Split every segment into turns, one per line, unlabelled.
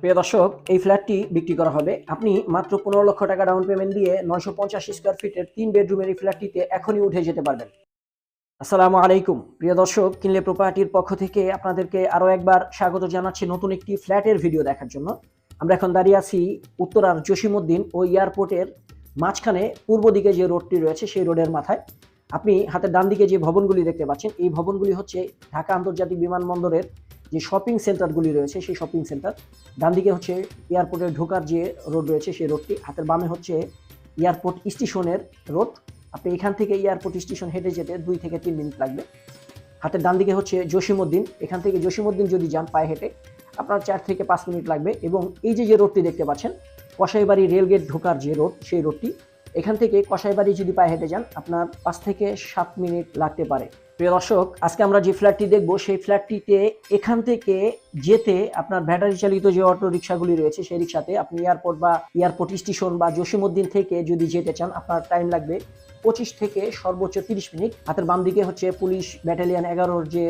প্রিয় দর্শক, এই ফ্ল্যাটটি বিক্রি করা হবে। আপনি মাত্র পনেরো লক্ষ টাকা ডাউন পেমেন্ট দিয়ে নয়শো পঞ্চাশ স্কোয়ার ফিটের তিন বেডরুমের এই ফ্ল্যাটটিতে এখনই উঠে যেতে পারবেন। আসসালামু আলাইকুম। প্রিয় দর্শক, কিনলে প্রপার্টির পক্ষ থেকে আপনাদেরকে আরও একবার স্বাগত জানাচ্ছি নতুন একটি ফ্ল্যাটের ভিডিও দেখার জন্য। আমরা এখন দাঁড়িয়ে আছি উত্তরার জসিমুদ্দিন ও এয়ারপোর্টের মাঝখানে পূর্ব দিকে যে রোডটি রয়েছে, সেই রোডের মাথায়। আপনি হাতের ডান দিকে যে ভবনগুলি দেখতে পাচ্ছেন, এই ভবনগুলি হচ্ছে ঢাকা আন্তর্জাতিক বিমানবন্দরের যে শপিং সেন্টারগুলি রয়েছে, সেই শপিং সেন্টার ডান দিকে হচ্ছে এয়ারপোর্টের ঢোকার যে রোড রয়েছে, সেই রোডটি হাতের বামে হচ্ছে এয়ারপোর্ট স্টেশনের রোড আপনি এখান থেকে এয়ারপোর্ট স্টেশন হেঁটে যেতে দুই থেকে তিন মিনিট লাগবে। হাতের ডান দিকে হচ্ছে জসিমুদ্দিন এখান থেকে জসিমুদ্দিন যদি যান পায়ে হেঁটে, আপনার চার থেকে পাঁচ মিনিট লাগবে। এবং এই যে যে রোডটি দেখতে পাচ্ছেন, কসাইবাড়ি রেলগেট ঢোকার যে রোড সেই রোডটি এখান থেকে কসাইবাড়ি যদি পায়ে হেঁটে যান, আপনার পাঁচ থেকে সাত মিনিট লাগতে পারে। প্রিয় দর্শক, আজকে আমরা যে ফ্ল্যাটটি দেখব, সেই ফ্ল্যাটটিতে এখান থেকে যেতে আপনার ব্যাটারি চালিত যে অটো রিক্সাগুলি রয়েছে, সেই রিক্সাতে আপনি এয়ারপোর্ট বা এয়ারপোর্ট স্টেশন বা জসিমউদ্দিন থেকে যদি যেতে চান, আপনার টাইম লাগবে পঁচিশ থেকে সর্বোচ্চ তিরিশ মিনিট। হাতের বাম দিকে হচ্ছে পুলিশ ব্যাটালিয়ান এগারোর যে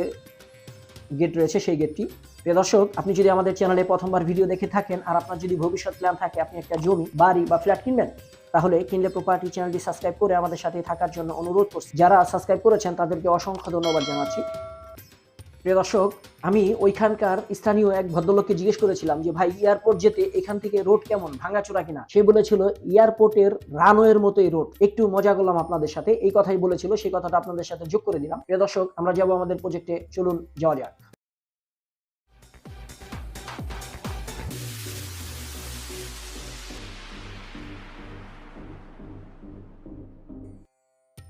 গেট রয়েছে, সেই গেটটি প্রিয় দর্শক, আপনি যদি আমাদের চ্যানেলে প্রথমবার ভিডিও দেখে থাকেন আর আপনার যদি ভবিষ্যৎ প্ল্যান থাকে আপনি একটা জমি, বাড়ি বা ফ্ল্যাট কিনবেন, তাহলে কিনলে প্রপার্টি চ্যানেলটি সাবস্ক্রাইব করে আমাদের সাথে থাকার জন্য অনুরোধ করছি। যারা সাবস্ক্রাইব করেছেন, তাদেরকে অসংখ্য ধন্যবাদ জানাচ্ছি। প্রিয় দর্শক, আমি ওইখানকার স্থানীয় এক ভদ্রলোককে জিজ্ঞেস করেছিলাম যে, ভাই, এয়ারপোর্ট যেতে এখান থেকে রোড কেমন? ভাঙাচোরা কিনা? সে বলেছিল, এয়ারপোর্টের রানওয়ের মতোই রোড একটু মজা করলাম আপনাদের সাথে। এই কথাই বলেছিল, সেই কথাটা আপনাদের সাথে যোগ করে দিলাম। প্রিয় দর্শক, আমরা যাব আমাদের প্রজেক্টে চলুন, যাওয়া যাক।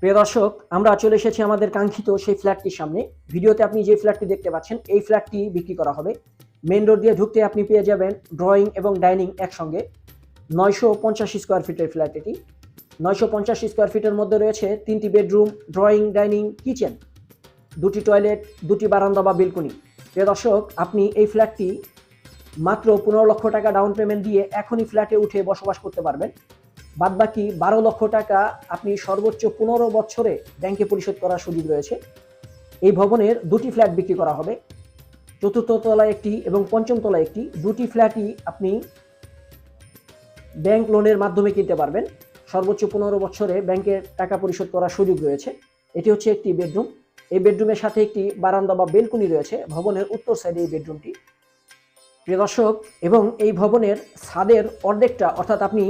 প্রিয় দর্শক, আমরা চলে এসেছি আমাদের কাঙ্ক্ষিত সেই ফ্ল্যাটটির সামনে। ভিডিওতে আপনি যে ফ্ল্যাটটি দেখতে পাচ্ছেন, এই ফ্ল্যাটটি বিক্রি করা হবে। মেন রোড দিয়ে ঢুকতে আপনি পেয়ে যাবেন ড্রয়িং এবং ডাইনিং একসঙ্গে। নয়শো পঞ্চাশ স্কোয়ার ফিটের ফ্ল্যাট এটি। নয়শো পঞ্চাশ স্কোয়ার ফিটের মধ্যে রয়েছে তিনটি বেডরুম, ড্রয়িং, ডাইনিং, কিচেন। দুটি টয়লেট, দুটি বারান্দা বা বেলকনি। প্রিয় দর্শক, আপনি এই ফ্ল্যাটটি মাত্র পনেরো লক্ষ টাকা ডাউন পেমেন্ট দিয়ে এখনই ফ্ল্যাটে উঠে বসবাস করতে পারবেন। বাদবাকি বারো লক্ষ টাকা আপনি সর্বোচ্চ পনেরো বছরে ব্যাংকে পরিশোধ করার সুযোগ রয়েছে। এই ভবনের দুটি ফ্ল্যাট বিক্রি করা হবে। চতুর্থ তলায় একটি এবং পঞ্চম তলায় একটি। দুটি ফ্ল্যাটই আপনি ব্যাংক লোনের মাধ্যমে কিনতে পারবেন। সর্বোচ্চ পনেরো বছরে ব্যাংকের টাকা পরিশোধ করার সুযোগ রয়েছে। এটি হচ্ছে একটি বেডরুম। এই বেডরুমের সাথে একটি বারান্দা বা বেলকনি রয়েছে। ভবনের উত্তর সাইডে এই বেডরুমটি। প্রিয় দর্শক, এবং এই ভবনের ছাদের অর্ধেকটা, অর্থাৎ আপনি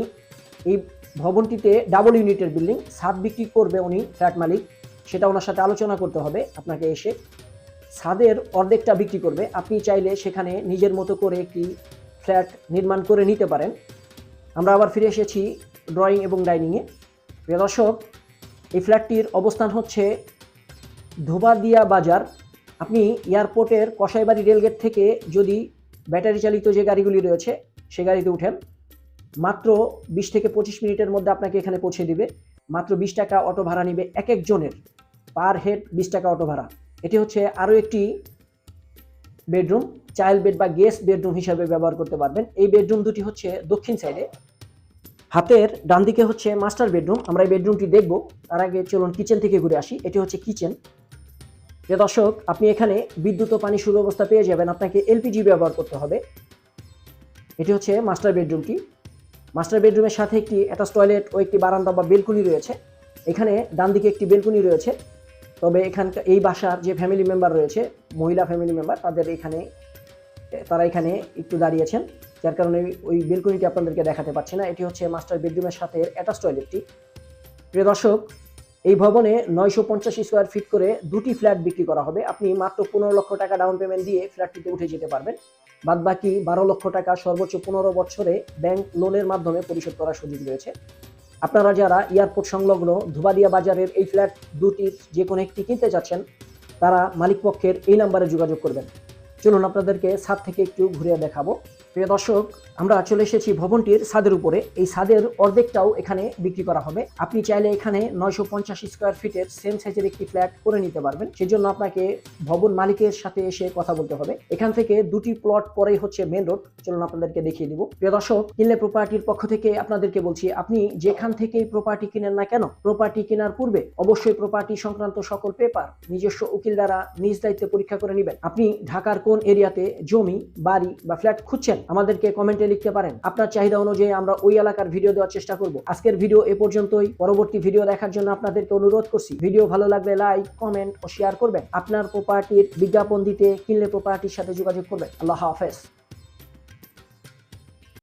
এই ভবনটিতে ডাবল ইউনিটের বিল্ডিং ছাদ বিক্রি করবে উনি ফ্ল্যাট মালিক। সেটা ওনার সাথে আলোচনা করতে হবে আপনাকে এসে। ছাদের অর্ধেকটা বিক্রি করবে। আপনি চাইলে সেখানে নিজের মতো করে একটি ফ্ল্যাট নির্মাণ করে নিতে পারেন। আমরা আবার ফিরে এসেছি ড্রয়িং এবং ডাইনিংয়ে প্রিয় দর্শক, এই ফ্ল্যাটটির অবস্থান হচ্ছে ধোবাদিয়া বাজার। আপনি এয়ারপোর্টের কসাইবাড়ি রেলগেট থেকে যদি ব্যাটারি চালিত যে গাড়িগুলি রয়েছে, সে গাড়িতে উঠেন। মাত্র বিশ থেকে পঁচিশ মিনিটের মধ্যে আপনাকে এখানে পৌঁছে দিবে। মাত্র বিশ টাকা অটো ভাড়া নিবে এক একজনের। পার হেড বিশ টাকা অটো ভাড়া। এটি হচ্ছে আরও একটি বেডরুম। চাইল্ড বেড বা গেস্ট বেডরুম হিসাবে ব্যবহার করতে পারবেন। এই বেডরুম দুটি হচ্ছে দক্ষিণ সাইডে। হাতের ডান দিকে হচ্ছে মাস্টার বেডরুম। আমরা এই বেডরুমটি দেখব। তার আগে চলুন কিচেন থেকে ঘুরে আসি। এটি হচ্ছে কিচেন। যে দর্শক, আপনি এখানে বিদ্যুৎ ও পানি সুব্যবস্থা পেয়ে যাবেন। আপনাকে এলপিজি ব্যবহার করতে হবে। এটি হচ্ছে মাস্টার বেডরুমটি। মাস্টার বেডরুমের সাথে একটি অ্যাটাচ টয়লেট ও একটি বারান্দা বা বেলকুনি রয়েছে। এখানে ডান দিকে একটি বেলকুনি রয়েছে। তবে এখানকার এই বাসার যে ফ্যামিলি মেম্বার রয়েছে, মহিলা ফ্যামিলি মেম্বার, তাদের এখানে, তারা এখানে একটু দাঁড়িয়েছেন যার কারণে ওই বেলকুনিটি আপনাদেরকে দেখাতে পারছি না। এটি হচ্ছে মাস্টার বেডরুমের সাথে অ্যাটাচ টয়লেটটি। প্রিয় দর্শক এই ভবনে নয়শো পঞ্চাশ স্কোয়ার ফিট করে দুটি ফ্ল্যাট বিক্রি করা হবে। আপনি মাত্র পনেরো লক্ষ টাকা ডাউন পেমেন্ট দিয়ে ফ্ল্যাটটিতে উঠে যেতে পারবেন। বাদ বাকি বারো লক্ষ টাকা সর্বোচ্চ পনেরো বছরে ব্যাংক লোনের মাধ্যমে পরিশোধ করার সুযোগ রয়েছে। আপনারা যারা এয়ারপোর্ট সংলগ্ন ধুবাদিয়া বাজারের এই ফ্ল্যাট দুটির যে কোনো একটি কিনতে চাচ্ছেন, তারা মালিক পক্ষের এই নাম্বারে যোগাযোগ করবেন। চলুন আপনাদেরকে ছাদ থেকে একটু ঘুরে দেখাবো। প্রিয় দর্শক, আমরা চলে এসেছি ভবনটির ছাদের উপরে। এই ছাদের অর্ধেকটাও এখানে বিক্রি করা হবে। আপনি চাইলে এখানে নয়শো পঞ্চাশ স্কোয়ার ফিটের সেম সাইজের একটি ফ্ল্যাট করে নিতে পারবেন। সেজন্য আপনাকে ভবন মালিকের সাথে এসে কথা বলতে হবে। এখান থেকে দুটি প্লট পরেই হচ্ছে মেন রোড চলুন আপনাদেরকে দেখিয়ে দিব। প্রিয় দর্শক, কিনলে প্রপার্টির পক্ষ থেকে আপনাদেরকে বলছি, আপনি যেখান থেকেই প্রপার্টি কিনেন না কেন প্রপার্টি কেনার পূর্বে অবশ্যই প্রপার্টি সংক্রান্ত সকল পেপার নিজস্ব উকিল দ্বারা নিজ দায়িত্বে পরীক্ষা করে নেবেন। আপনি ঢাকার কোন এরিয়াতে জমি, বাড়ি বা ফ্ল্যাট খুঁজছেন আমাদেরকে কমেন্টে লিখতে পারেন। আপনার চাহিদা অনুযায়ী আমরা ওই এলাকার ভিডিও দেওয়ার চেষ্টা করব। আজকের ভিডিও এ পর্যন্তই। পরবর্তী ভিডিও দেখার জন্য আপনাদেরকে অনুরোধ করছি। ভিডিও ভালো লাগলে লাইক কমেন্ট ও শেয়ার করবেন। আপনার প্রপার্টির বিজ্ঞাপন দিতে কিনলে প্রপার্টির সাথে যোগাযোগ করবেন। আল্লাহ হাফেজ।